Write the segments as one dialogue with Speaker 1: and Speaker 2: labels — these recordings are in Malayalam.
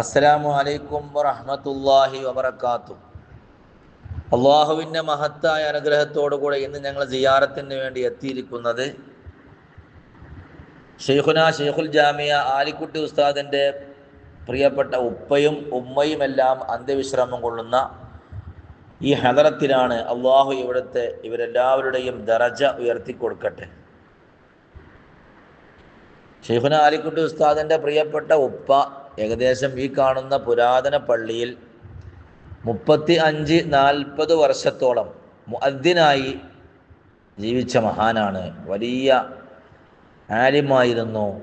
Speaker 1: അസ്സലാമു അലൈക്കും വറഹ്മത്തുള്ളാഹി വബറകാതുഹു. അള്ളാഹുവിന്റെ മഹത്തായ അനുഗ്രഹത്തോടു കൂടെ ഇന്ന് ഞങ്ങൾ സിയാറത്തിന് വേണ്ടി എത്തിയിരിക്കുന്നത് ഷെയ്ഖുന ഷെയ്ഖുൽ ജാമിയ ആലിക്കുട്ടി ഉസ്താദിന്റെ പ്രിയപ്പെട്ട ഉപ്പയും ഉമ്മയും എല്ലാം അന്ത്യവിശ്രമം കൊള്ളുന്ന ഈ ഹദറത്തിലാണ് അള്ളാഹു ഇവിടുത്തെ ഇവരെല്ലാവരുടെയും ദറജ ഉയർത്തിക്കൊടുക്കട്ടെ. ഷെയ്ഖുന ആലിക്കുട്ടി ഉസ്താദിന്റെ പ്രിയപ്പെട്ട ഉപ്പ ഏകദേശം ഈ കാണുന്ന പുരാതന പള്ളിയിൽ മുപ്പത്തി അഞ്ച് നാൽപ്പത് വർഷത്തോളം മുഅദ്ദിനായി ജീവിച്ച മഹാനാണ്. വലിയ ആലിമായിരുന്നു.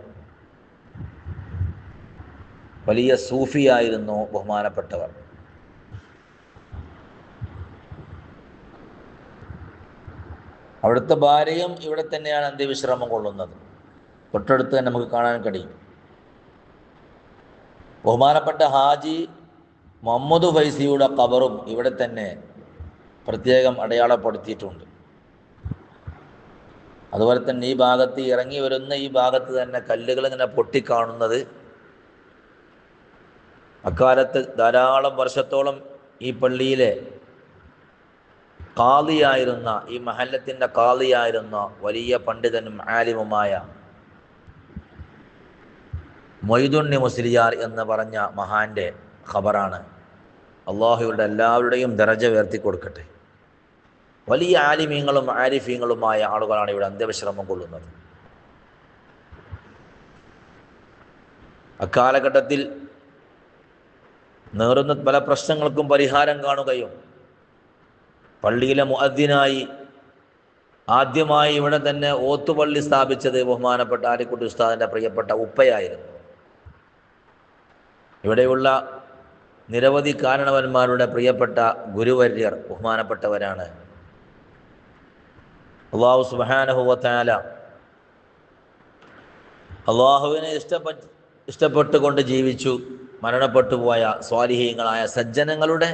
Speaker 1: വലിയ സൂഫിയായിരുന്നു ബഹുമാനപ്പെട്ടവർ. അവിടുത്തെ ഭാര്യയും ഇവിടെ തന്നെയാണ് അന്ത്യവിശ്രമം കൊള്ളുന്നത്. തൊട്ടടുത്ത് തന്നെ നമുക്ക് കാണാൻ കഴിയും. ബഹുമാനപ്പെട്ട ഹാജി മുഹമ്മദ് ഫൈസിയുടെ കബറും ഇവിടെ തന്നെ പ്രത്യേകം അടയാളപ്പെടുത്തിയിട്ടുണ്ട്. അതുപോലെ തന്നെ ഈ ഭാഗത്ത് ഇറങ്ങി വരുന്ന ഈ ഭാഗത്ത് തന്നെ കല്ലുകൾ ഇങ്ങനെ പൊട്ടിക്കാണുന്നത്. അക്കാലത്ത് ധാരാളം വർഷത്തോളം ഈ പള്ളിയിലെ കാളിയായിരുന്ന ഈ മഹല്ലത്തിന്റെ കാളിയായിരുന്ന വലിയ പണ്ഡിതനും ആലിമുമായ മൊയ്തുണ്ണി മുസ്ലിയാർ എന്ന് പറഞ്ഞ മഹാന്റെ ഖബറാണ്. അള്ളാഹുയുടെ എല്ലാവരുടെയും ദരജ ഉയർത്തി കൊടുക്കട്ടെ. വലിയ ആലിമീങ്ങളും ആരിഫീങ്ങളുമായ ആളുകളാണ് ഇവിടെ അന്ത്യവിശ്രമം കൊള്ളുന്നത്. അക്കാലഘട്ടത്തിൽ നേറുന്ന പല പ്രശ്നങ്ങൾക്കും പരിഹാരം കാണുകയും പള്ളിയിലെ മുഅദ്ദിനായി ആദ്യമായി ഇവിടെ തന്നെ ഓത്തുപള്ളി സ്ഥാപിച്ചത് ബഹുമാനപ്പെട്ട ആലിക്കുട്ടി ഉസ്താദിന്റെ പ്രിയപ്പെട്ട ഉപ്പയായിരുന്നു. ഇവിടെയുള്ള നിരവധി കാരണവന്മാരുടെ പ്രിയപ്പെട്ട ഗുരുവര്യർ ബഹുമാനപ്പെട്ടവരാണ്. അള്ളാഹു സുബാനഹുവത്താല അള്ളാഹുവിനെ ഇഷ്ടപ്പെട്ട് ഇഷ്ടപ്പെട്ടുകൊണ്ട് ജീവിച്ചു മരണപ്പെട്ടു പോയ സ്വാലിഹീങ്ങളായ സജ്ജനങ്ങളുടെ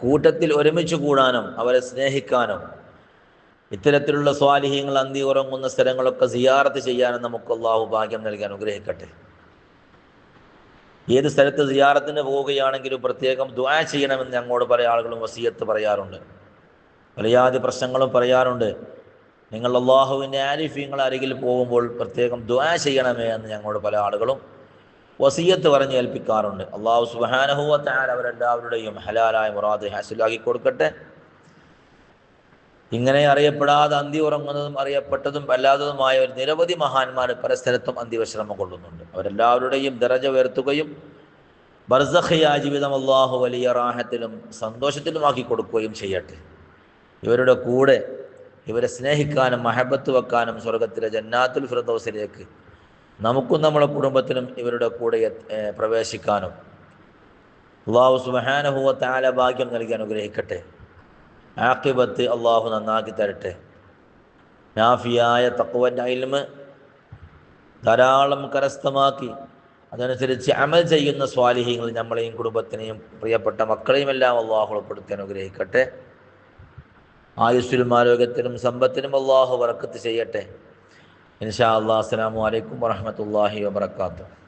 Speaker 1: കൂട്ടത്തിൽ ഒരുമിച്ച് കൂടാനും അവരെ സ്നേഹിക്കാനും ഇത്തരത്തിലുള്ള സ്വാലിഹീങ്ങൾ അന്തി ഉറങ്ങുന്ന സ്ഥലങ്ങളൊക്കെ സിയാറത്ത് ചെയ്യാനും നമുക്ക് അള്ളാഹു ഭാഗ്യം നൽകി അനുഗ്രഹിക്കട്ടെ. ഏത് സ്ഥലത്ത് സിയാറത്തിന് പോവുകയാണെങ്കിലും പ്രത്യേകം ദ്വാ ചെയ്യണമെന്ന് ഞങ്ങളോട് പല ആളുകളും വസീയത്ത് പറയാറുണ്ട്. പലയാതി പ്രശ്നങ്ങളും പറയാറുണ്ട്. നിങ്ങൾ അള്ളാഹുവിന്റെ ആരിഫീങ്ങൾ അരികിൽ പോകുമ്പോൾ പ്രത്യേകം ദ്വാ ചെയ്യണമേ എന്ന് ഞങ്ങളോട് പല ആളുകളും വസീയത്ത് പറഞ്ഞ് ഏൽപ്പിക്കാറുണ്ട്. അള്ളാഹു സുബാനഹുവത്താൽ അവരെല്ലാവരുടെയും ഹലാലായ മുറാദ് ഹാസിലാക്കി കൊടുക്കട്ടെ. ഇങ്ങനെ അറിയപ്പെടാതെ അന്തി ഉറങ്ങുന്നതും അറിയപ്പെട്ടതും അല്ലാത്തതുമായ ഒരു നിരവധി മഹാന്മാർ പല സ്ഥലത്തും അന്ത്യവിശ്രമം കൊള്ളുന്നുണ്ട്. അവരെല്ലാവരുടെയും ദറജ ഉയർത്തുകയും ബർസഖിയ ജീവിതം അള്ളാഹു വലിയ റാഹത്തിലും സന്തോഷത്തിലുമാക്കി കൊടുക്കുകയും ചെയ്യട്ടെ. ഇവരുടെ കൂടെ ഇവരെ സ്നേഹിക്കാനും മഹബത്ത് വെക്കാനും സ്വർഗത്തിലെ ജന്നാത്തുൽ ഫിറദോസിലേക്ക് നമുക്കും നമ്മുടെ കുടുംബത്തിനും ഇവരുടെ കൂടെ പ്രവേശിക്കാനും അള്ളാഹു സുബാനഹുവ താല ഭാഗ്യം നൽകി അനുഗ്രഹിക്കട്ടെ. ആക്കിബത്ത് അള്ളാഹു നന്നാക്കി തരട്ടെ. നാഫിയായ തക്കുവന്റെ അയിൽമ് ധാരാളം കരസ്ഥമാക്കി. അതനുസരിച്ച് അമൽ ചെയ്യുന്ന സ്വാലിഹ്യങ്ങൾ നമ്മളെയും കുടുംബത്തിനെയും പ്രിയപ്പെട്ട മക്കളെയും എല്ലാം അള്ളാഹു ഉൾപ്പെടുത്തി അനുഗ്രഹിക്കട്ടെ. ആയുസ്സിലും ആരോഗ്യത്തിനും സമ്പത്തിനും അള്ളാഹു വറക്കത്ത് ചെയ്യട്ടെ. ഇൻഷാ അള്ളാഹ് അസ്സാം വലൈക്കും വാഹമത്തല്ലാഹി വാബർക്കാത്തു